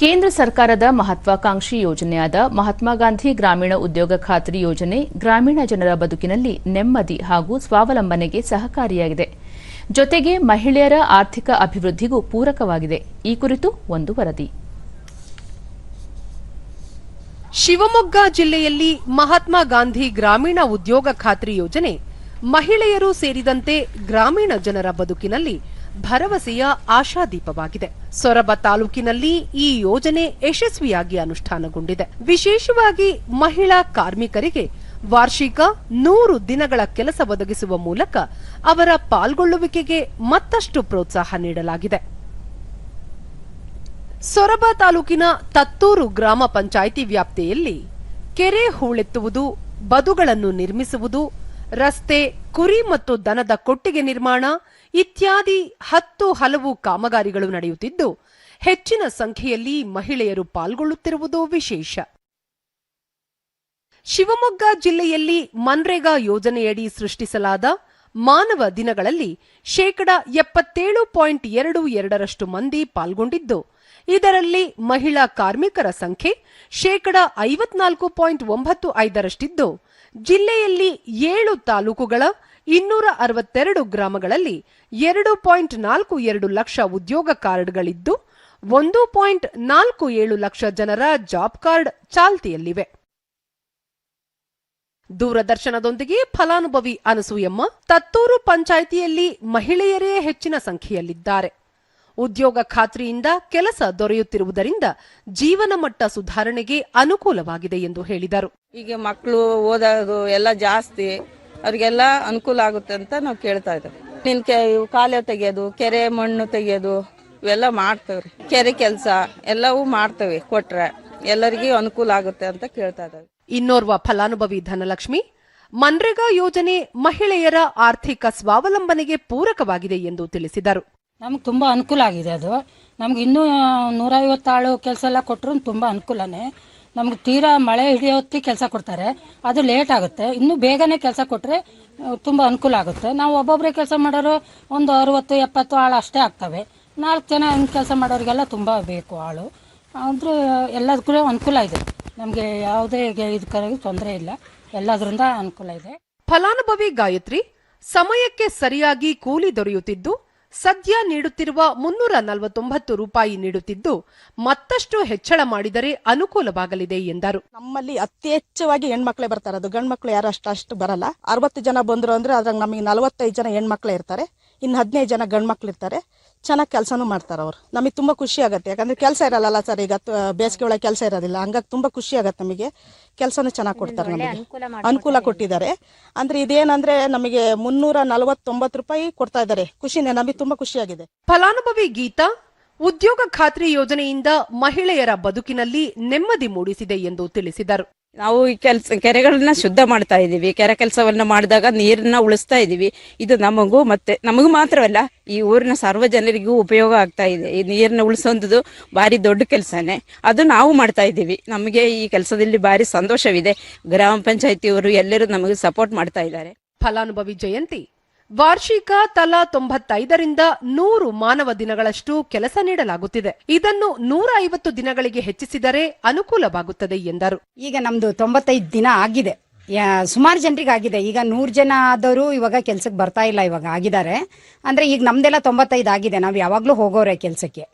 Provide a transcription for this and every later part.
ಕೇಂದ್ರ ಸರ್ಕಾರದ ಮಹತ್ವಾಕಾಂಕ್ಷಿ ಯೋಜನೆಯಾದ ಮಹಾತ್ಮ ಗಾಂಧಿ ಗ್ರಾಮೀಣ ಉದ್ಯೋಗ ಖಾತ್ರಿ ಯೋಜನೆ ಗ್ರಾಮೀಣ ಜನರ ಬದುಕಿನಲ್ಲಿ ನೆಮ್ಮದಿ ಹಾಗೂ ಸ್ವಾವಲಂಬನೆಗೆ ಸಹಕಾರಿಯಾಗಿದೆ. ಜೊತೆಗೆ ಮಹಿಳೆಯರ ಆರ್ಥಿಕ ಅಭಿವೃದ್ಧಿಗೂ ಪೂರಕವಾಗಿದೆ. ಈ ಕುರಿತು ಒಂದು ವರದಿ. ಶಿವಮೊಗ್ಗ ಜಿಲ್ಲೆಯಲ್ಲಿ ಮಹಾತ್ಮ ಗಾಂಧಿ ಗ್ರಾಮೀಣ ಉದ್ಯೋಗ ಖಾತ್ರಿ ಯೋಜನೆ ಮಹಿಳೆಯರು ಸೇರಿದಂತೆ ಗ್ರಾಮೀಣ ಜನರ ಬದುಕಿನಲ್ಲಿ ಭರವಸೆಯ ಆಶಾದೀಪವಾಗಿದೆ. ಸೊರಬ ತಾಲೂಕಿನಲ್ಲಿ ಈ ಯೋಜನೆ ಯಶಸ್ವಿಯಾಗಿ ಅನುಷ್ಠಾನಗೊಂಡಿದೆ. ವಿಶೇಷವಾಗಿ ಮಹಿಳಾ ಕಾರ್ಮಿಕರಿಗೆ ವಾರ್ಷಿಕ ನೂರು ದಿನಗಳ ಕೆಲಸ ಒದಗಿಸುವ ಮೂಲಕ ಅವರ ಪಾಲ್ಗೊಳ್ಳುವಿಕೆಗೆ ಮತ್ತಷ್ಟು ಪ್ರೋತ್ಸಾಹ ನೀಡಲಾಗಿದೆ. ಸೊರಬ ತಾಲೂಕಿನ ತತ್ತೂರು ಗ್ರಾಮ ಪಂಚಾಯಿತಿ ವ್ಯಾಪ್ತಿಯಲ್ಲಿ ಕೆರೆ ಹೂಳೆತ್ತುವುದು, ಬದುಗಳನ್ನು ನಿರ್ಮಿಸುವುದು ರಸ್ತೆ, ಕುರಿ ಮತ್ತು ದನದ ಕೊಟ್ಟಿಗೆ ನಿರ್ಮಾಣ ಇತ್ಯಾದಿ ಹತ್ತು ಹಲವು ಕಾಮಗಾರಿಗಳು ನಡೆಯುತ್ತಿದ್ದು, ಹೆಚ್ಚಿನ ಸಂಖ್ಯೆಯಲ್ಲಿ ಮಹಿಳೆಯರು ಪಾಲ್ಗೊಳ್ಳುತ್ತಿರುವುದು ವಿಶೇಷ. ಶಿವಮೊಗ್ಗ ಜಿಲ್ಲೆಯಲ್ಲಿ ಮನ್ರೇಗಾ ಯೋಜನೆಯಡಿ ಸೃಷ್ಟಿಸಲಾದ ಮಾನವ ದಿನಗಳಲ್ಲಿ ಶೇಕಡ ಎಪ್ಪತ್ತೇಳು ಪಾಯಿಂಟ್ ಎರಡು ಎರಡರಷ್ಟು ಮಂದಿ ಪಾಲ್ಗೊಂಡಿದ್ದು, ಇದರಲ್ಲಿ ಮಹಿಳಾ ಕಾರ್ಮಿಕರ ಸಂಖ್ಯೆ ಶೇಕಡ ಐವತ್ನಾಲ್ಕು ಪಾಯಿಂಟ್ ಒಂಬತ್ತು ಐದರಷ್ಟಿದ್ದು ಜಿಲ್ಲೆಯಲ್ಲಿ ಏಳು ತಾಲೂಕುಗಳ ಇನ್ನೂರ ಅರವತ್ತೆರಡು ಗ್ರಾಮಗಳಲ್ಲಿ ಎರಡು ಪಾಯಿಂಟ್ ನಾಲ್ಕು ಎರಡು ಲಕ್ಷ ಉದ್ಯೋಗ ಕಾರ್ಡ್ಗಳಿದ್ದು, ಒಂದು ಪಾಯಿಂಟ್ ನಾಲ್ಕು ಏಳು ಲಕ್ಷ ಜನರ ಜಾಬ್ ಕಾರ್ಡ್ ಚಾಲ್ತಿಯಲ್ಲಿವೆ. ದೂರದರ್ಶನದೊಂದಿಗೆ ಫಲಾನುಭವಿ ಅನಸೂಯಮ್ಮ, ತತ್ತೂರು ಪಂಚಾಯಿತಿಯಲ್ಲಿ ಮಹಿಳೆಯರೇ ಹೆಚ್ಚಿನ ಸಂಖ್ಯೆಯಲ್ಲಿದ್ದಾರೆ. ಉದ್ಯೋಗ ಖಾತ್ರಿಯಿಂದ ಕೆಲಸ ದೊರೆಯುತ್ತಿರುವುದರಿಂದ ಜೀವನ ಮಟ್ಟ ಸುಧಾರಣೆಗೆ ಅನುಕೂಲವಾಗಿದೆ ಎಂದು ಹೇಳಿದರು. ಈಗ ಮಕ್ಕಳು ಓದೋದು ಎಲ್ಲ ಜಾಸ್ತಿ ಅವರಿಗೆಲ್ಲ ಅನುಕೂಲ ಆಗುತ್ತೆ ಅಂತ ನಾವು ಕೇಳ್ತಾ ಇದ್ದೇವೆ. ನಿನ್ ಕೆ ಕಾಲೆ ತೆಗೆಯೋದು ಕೆರೆ ಮಣ್ಣು ತೆಗೆಯೋದು ಇವೆಲ್ಲ ಮಾಡ್ತೇವ್ರಿ. ಕೆರೆ ಕೆಲಸ ಎಲ್ಲವೂ ಮಾಡ್ತೇವೆ ಕೊಟ್ರೆ. ಎಲ್ಲರಿಗೂ ಅನುಕೂಲ ಆಗುತ್ತೆ ಅಂತ ಕೇಳ್ತಾ ಇದ್ದಾರೆ ಇನ್ನೋರ್ವ ಫಲಾನುಭವಿ ಧನಲಕ್ಷ್ಮಿ ಮನ್ರೇಗಾ ಯೋಜನೆ ಮಹಿಳೆಯರ ಆರ್ಥಿಕ ಸ್ವಾವಲಂಬನೆಗೆ ಪೂರಕವಾಗಿದೆ ಎಂದು ತಿಳಿಸಿದರು. ನಮ್ಗೆ ತುಂಬ ಅನುಕೂಲ ಆಗಿದೆ ಅದು. ನಮ್ಗೆ ಇನ್ನೂ ನೂರೈವತ್ತಾಳು ಕೆಲಸ ಎಲ್ಲ ಕೊಟ್ಟರು ತುಂಬ ಅನುಕೂಲನೇ. ನಮ್ಗೆ ತೀರಾ ಮಳೆ ಹಿಡಿಯೋ ಹೊತ್ತಿಗೆ ಕೆಲಸ ಕೊಡ್ತಾರೆ. ಅದು ಲೇಟ್ ಆಗುತ್ತೆ. ಇನ್ನೂ ಬೇಗನೆ ಕೆಲಸ ಕೊಟ್ಟರೆ ತುಂಬ ಅನುಕೂಲ ಆಗುತ್ತೆ. ನಾವು ಒಬ್ಬೊಬ್ಬರೇ ಕೆಲಸ ಮಾಡೋರು ಒಂದು ಅರುವತ್ತು, ಎಪ್ಪತ್ತು ಆಳು ಅಷ್ಟೇ ಆಗ್ತವೆ. ನಾಲ್ಕು ಜನ ಕೆಲಸ ಮಾಡೋರಿಗೆಲ್ಲ ತುಂಬ ಬೇಕು ಆಳು. ಆದರೂ ಎಲ್ಲದಕ್ಕೂ ಅನುಕೂಲ ಇದೆ. ನಮಗೆ ಯಾವುದೇ ಇದಕ್ಕಾಗಿ ತೊಂದರೆ ಇಲ್ಲ. ಎಲ್ಲದರಿಂದ ಅನುಕೂಲ ಇದೆ. ಫಲಾನುಭವಿ ಗಾಯತ್ರಿ ಸಮಯಕ್ಕೆ ಸರಿಯಾಗಿ ಕೂಲಿ ದೊರೆಯುತ್ತಿದ್ದು ಸದ್ಯ ನೀಡುತ್ತಿರುವ ಮುನ್ನೂರ ನಲವತ್ತೊಂಬತ್ತು ರೂಪಾಯಿ ನೀಡುತ್ತಿದ್ದು ಮತ್ತಷ್ಟು ಹೆಚ್ಚಳ ಮಾಡಿದರೆ ಅನುಕೂಲವಾಗಲಿದೆ ಎಂದರು. ನಮ್ಮಲ್ಲಿ ಅತಿ ಹೆಚ್ಚವಾಗಿ ಹೆಣ್ಮಕ್ಳೇ ಬರ್ತಾರೆ. ಅದು ಗಂಡ್ ಮಕ್ಳು ಯಾರು ಅಷ್ಟು ಬರಲ್ಲ. ಅರವತ್ತು ಜನ ಬಂದ್ರು ಅಂದ್ರೆ ಅದ್ರಾಗ ನಮಗೆ ನಲವತ್ತೈದು ಜನ ಹೆಣ್ಮಕ್ಳೇ ಇರ್ತಾರೆ. ಇನ್ನು ಹದಿನೈದು ಜನ ಗಂಡ್ಮಕ್ಳು ಇರ್ತಾರೆ. ಚೆನ್ನಾಗಿ ಕೆಲಸನೂ ಮಾಡ್ತಾರೆ ಅವ್ರು. ನಮಗೆ ತುಂಬಾ ಖುಷಿ ಆಗುತ್ತೆ. ಯಾಕಂದ್ರೆ ಕೆಲಸ ಇರಲ್ಲ ಸರ್ ಈಗ ಬೇಸಿಗೆ ಒಳಗೆ ಕೆಲಸ ಇರೋದಿಲ್ಲ. ಹಂಗಾಗಿ ತುಂಬಾ ಖುಷಿ ಆಗುತ್ತೆ ನಮಗೆ. ಕೆಲಸನೂ ಚೆನ್ನಾಗಿ ಕೊಡ್ತಾರೆ ನಮಗೆ. ಅನುಕೂಲ ಕೊಟ್ಟಿದ್ದಾರೆ. ಅಂದ್ರೆ ಇದೇನಂದ್ರೆ ನಮಗೆ ಮುನ್ನೂರ ನಲವತ್ತೊಂಬತ್ತು ರೂಪಾಯಿ ಕೊಡ್ತಾ ಇದ್ದಾರೆ. ಖುಷಿನೇ ನಮಗೆ ತುಂಬಾ ಖುಷಿಯಾಗಿದೆ ಫಲಾನುಭವಿ ಗೀತಾ ಉದ್ಯೋಗ ಖಾತ್ರಿ ಯೋಜನೆಯಿಂದ ಮಹಿಳೆಯರ ಬದುಕಿನಲ್ಲಿ ನೆಮ್ಮದಿ ಮೂಡಿಸಿದೆ ಎಂದು ತಿಳಿಸಿದರು. ನಾವು ಈ ಕೆಲಸ, ಕೆರೆಗಳನ್ನ ಶುದ್ಧ ಮಾಡ್ತಾ ಇದೀವಿ ಕೆರೆ ಕೆಲಸವನ್ನ ಮಾಡಿದಾಗ ನೀರನ್ನ ಉಳಿಸ್ತಾ ಇದೀವಿ ಇದು ನಮಗೂ ಮತ್ತೆ, ನಮಗೂ ಮಾತ್ರವಲ್ಲ, ಈ ಊರಿನ ಸಾರ್ವಜನಿಕರಿಗೂ ಉಪಯೋಗ ಆಗ್ತಾ ಇದೆ. ಈ ನೀರನ್ನ ಉಳಿಸೋದು ಭಾರಿ ದೊಡ್ಡ ಕೆಲಸನೇ. ಅದು ನಾವು ಮಾಡ್ತಾ ಇದ್ದೀವಿ. ನಮಗೆ ಈ ಕೆಲಸದಲ್ಲಿ ಭಾರಿ ಸಂತೋಷವಿದೆ. ಗ್ರಾಮ ಪಂಚಾಯತಿಯವರು ಎಲ್ಲರೂ ನಮಗೆ ಸಪೋರ್ಟ್ ಮಾಡ್ತಾ ಇದ್ದಾರೆ. ಫಲಾನುಭವಿ ಜಯಂತಿ. ವಾರ್ಷಿಕ ತಲಾ ತೊಂಬತ್ತೈದರಿಂದ ನೂರು ಮಾನವ ದಿನಗಳಷ್ಟು ಕೆಲಸ ನೀಡಲಾಗುತ್ತಿದೆ. ಇದನ್ನು ನೂರ ಐವತ್ತು ದಿನಗಳಿಗೆ ಹೆಚ್ಚಿಸಿದರೆ ಅನುಕೂಲವಾಗುತ್ತದೆ ಎಂದರು. ಈಗ ನಮ್ದು ತೊಂಬತ್ತೈದು ದಿನ ಆಗಿದೆ. ಸುಮಾರು ಜನರಿಗೆ ಆಗಿದೆ ಈಗ ನೂರು ಜನ ಆದವರು ಇವಾಗ ಕೆಲ್ಸಕ್ಕೆ ಬರ್ತಾ ಇಲ್ಲ ಇವಾಗ ಆಗಿದ್ದಾರೆ. ಅಂದ್ರೆ ಈಗ ನಮ್ದೆಲ್ಲ ತೊಂಬತ್ತೈದು ಆಗಿದೆ. ನಾವು ಯಾವಾಗಲೂ ಹೋಗೋರೆ ಕೆಲಸಕ್ಕೆ.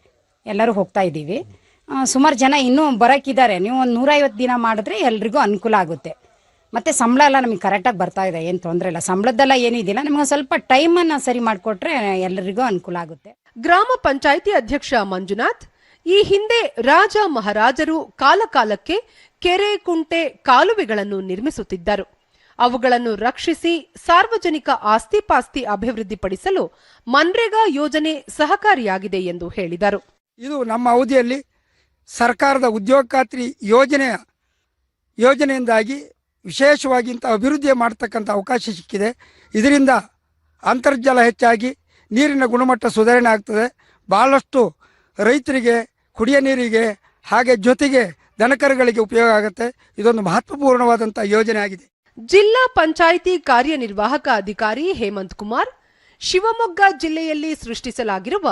ಎಲ್ಲರೂ ಹೋಗ್ತಾ ಇದ್ದೀವಿ. ಸುಮಾರು ಜನ ಇನ್ನೂ ಬರಕ್ಕಿದ್ದಾರೆ. ನೀವು ಒಂದು ನೂರೈವತ್ತು ದಿನ ಮಾಡಿದ್ರೆ ಎಲ್ರಿಗೂ ಅನುಕೂಲ ಆಗುತ್ತೆ. ಮತ್ತೆ ಸಂಬಳ ಎಲ್ಲ ನಮಗೆ ಕರೆಕ್ಟಾಗಿ ಬರ್ತಾ ಇದೆ ಏನು ತೊಂದರೆ ಇಲ್ಲ. ಸಂಬಳದ್ದೆಲ್ಲ ಏನೂ ಇದಿಲ್ಲ. ನಮಗೆ ಸ್ವಲ್ಪ ಟೈಮನ್ನು ಸರಿ ಮಾಡಿಕೊಟ್ರೆ ಎಲ್ಲರಿಗೂ ಅನುಕೂಲ ಆಗುತ್ತೆ. ಗ್ರಾಮ ಪಂಚಾಯಿತಿ ಅಧ್ಯಕ್ಷ ಮಂಜುನಾಥ್ ಈ ಹಿಂದೆ ರಾಜ ಮಹಾರಾಜರು ಕಾಲಕಾಲಕ್ಕೆ ಕೆರೆ ಕುಂಟೆ ಕಾಲುವೆಗಳನ್ನು ನಿರ್ಮಿಸುತ್ತಿದ್ದರು. ಅವುಗಳನ್ನು ರಕ್ಷಿಸಿ ಸಾರ್ವಜನಿಕ ಆಸ್ತಿಪಾಸ್ತಿ ಅಭಿವೃದ್ಧಿಪಡಿಸಲು ಮನ್ರೇಗಾ ಯೋಜನೆ ಸಹಕಾರಿಯಾಗಿದೆ ಎಂದು ಹೇಳಿದರು. ಇದು ನಮ್ಮ ಅವಧಿಯಲ್ಲಿ ಸರ್ಕಾರದ ಉದ್ಯೋಗ ಖಾತ್ರಿ ಯೋಜನೆಯ ಯೋಜನೆಯಿಂದಾಗಿ ವಿಶೇಷವಾಗಿ ಇಂಥ ಅಭಿವೃದ್ಧಿ ಮಾಡ್ತಕ್ಕಂಥ ಅವಕಾಶ ಸಿಕ್ಕಿದೆ. ಇದರಿಂದ ಅಂತರ್ಜಲ ಹೆಚ್ಚಾಗಿ ನೀರಿನ ಗುಣಮಟ್ಟ ಸುಧಾರಣೆ ಆಗ್ತದೆ. ಭಾಳಷ್ಟು ರೈತರಿಗೆ, ಕುಡಿಯ ನೀರಿಗೆ, ಹಾಗೆ ಜೊತೆಗೆ ದನಕರುಗಳಿಗೆ ಉಪಯೋಗ ಆಗುತ್ತೆ. ಇದೊಂದು ಮಹತ್ವಪೂರ್ಣವಾದಂಥ ಯೋಜನೆ ಆಗಿದೆ. ಜಿಲ್ಲಾ ಪಂಚಾಯಿತಿ ಕಾರ್ಯನಿರ್ವಾಹಕ ಅಧಿಕಾರಿ ಹೇಮಂತ್ ಕುಮಾರ್, ಶಿವಮೊಗ್ಗ ಜಿಲ್ಲೆಯಲ್ಲಿ ಸೃಷ್ಟಿಸಲಾಗಿರುವ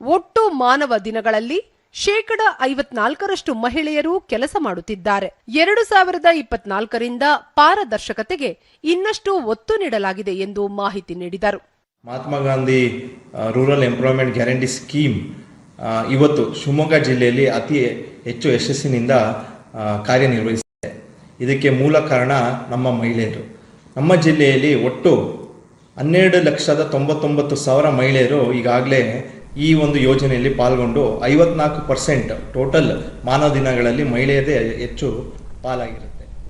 ಒಟ್ಟು ಮಾನವ ದಿನಗಳಲ್ಲಿ ಶೇಕಡ ಐವತ್ನಾಲ್ಕರಷ್ಟು ಮಹಿಳೆಯರು ಕೆಲಸ ಮಾಡುತ್ತಿದ್ದಾರೆ. ಎರಡು ಸಾವಿರದ ಇಪ್ಪತ್ನಾಲ್ಕರಿಂದ ಪಾರದರ್ಶಕತೆಗೆ ಇನ್ನಷ್ಟು ಒತ್ತು ನೀಡಲಾಗಿದೆ ಎಂದು ಮಾಹಿತಿ ನೀಡಿದರು. Mahatma Gandhi rural employment guarantee scheme ಇವತ್ತು ಶಿವಮೊಗ್ಗ ಜಿಲ್ಲೆಯಲ್ಲಿ ಅತಿ ಹೆಚ್ಚು ಯಶಸ್ಸಿನಿಂದ ಕಾರ್ಯನಿರ್ವಹಿಸಿದೆ. ಇದಕ್ಕೆ ಮೂಲ ಕಾರಣ ನಮ್ಮ ಮಹಿಳೆಯರು. ನಮ್ಮ ಜಿಲ್ಲೆಯಲ್ಲಿ ಒಟ್ಟು ಹನ್ನೆರಡು ಲಕ್ಷದ ತೊಂಬತ್ತೊಂಬತ್ತು ಸಾವಿರ ಮಹಿಳೆಯರು ಈಗಾಗಲೇ ಈ ಒಂದು ಯೋಜನೆಯಲ್ಲಿ ಪಾಲ್ಗೊಂಡು ಐವತ್ನಾಲ್ಕು ಪರ್ಸೆಂಟ್ ಟೋಟಲ್ ಮಾನವ ದಿನಗಳಲ್ಲಿ ಮಹಿಳೆಯರೇ ಹೆಚ್ಚು ಪಾಲಾಗಿರುತ್ತೆ.